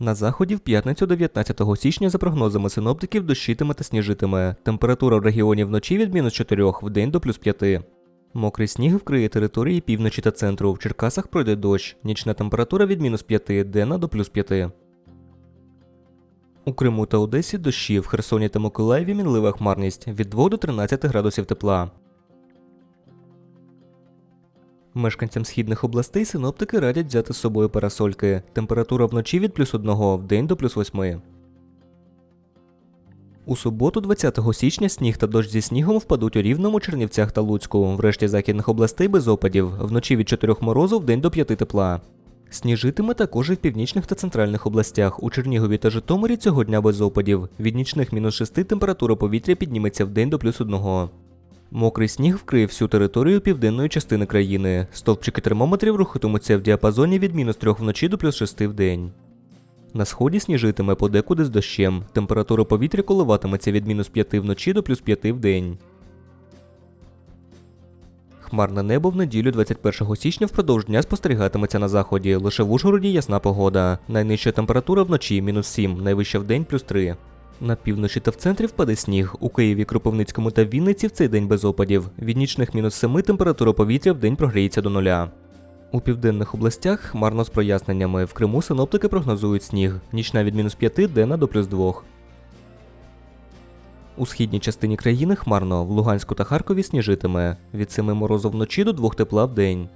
На заході в п'ятницю 19 січня за прогнозами синоптиків дощитиме та сніжитиме. Температура в регіоні вночі від мінус 4, в день до плюс 5. Мокрий сніг вкриє території півночі та центру. В Черкасах пройде дощ. Нічна температура від мінус 5, денна до плюс 5. У Криму та Одесі дощі, в Херсоні та Миколаєві мінлива хмарність від 2 до 13 градусів тепла. Мешканцям східних областей синоптики радять взяти з собою парасольки. Температура вночі від плюс 1, в день до плюс 8. У суботу, 20 січня, сніг та дощ зі снігом впадуть у Рівному, Чернівцях та Луцьку. Врешті західних областей без опадів. Вночі від 4 морозу, в день до 5 тепла. Сніжитиме також і в північних та центральних областях. У Чернігові та Житомирі цього дня без опадів. Від нічних мінус 6 температура повітря підніметься в день до плюс 1. Мокрий сніг вкриє всю територію південної частини країни. Стовпчики термометрів рухатимуться в діапазоні від мінус 3 вночі до плюс 6 в день. На сході сніжитиме подекуди з дощем. Температура повітря коливатиметься від мінус 5 вночі до плюс 5 в день. Хмарне небо в неділю 21 січня впродовж дня спостерігатиметься на заході. Лише в Ужгороді ясна погода. Найнижча температура вночі мінус 7, найвища в день плюс 3. На півночі та в центрі впаде сніг. У Києві, Кропивницькому та Вінниці в цей день без опадів. Від нічних мінус 7 температура повітря в день прогріється до нуля. У південних областях хмарно з проясненнями. В Криму синоптики прогнозують сніг. Нічна від мінус 5, денна до плюс 2. У східній частині країни хмарно. В Луганську та Харкові сніжитиме. Від 7 морозу вночі до 2 тепла в день.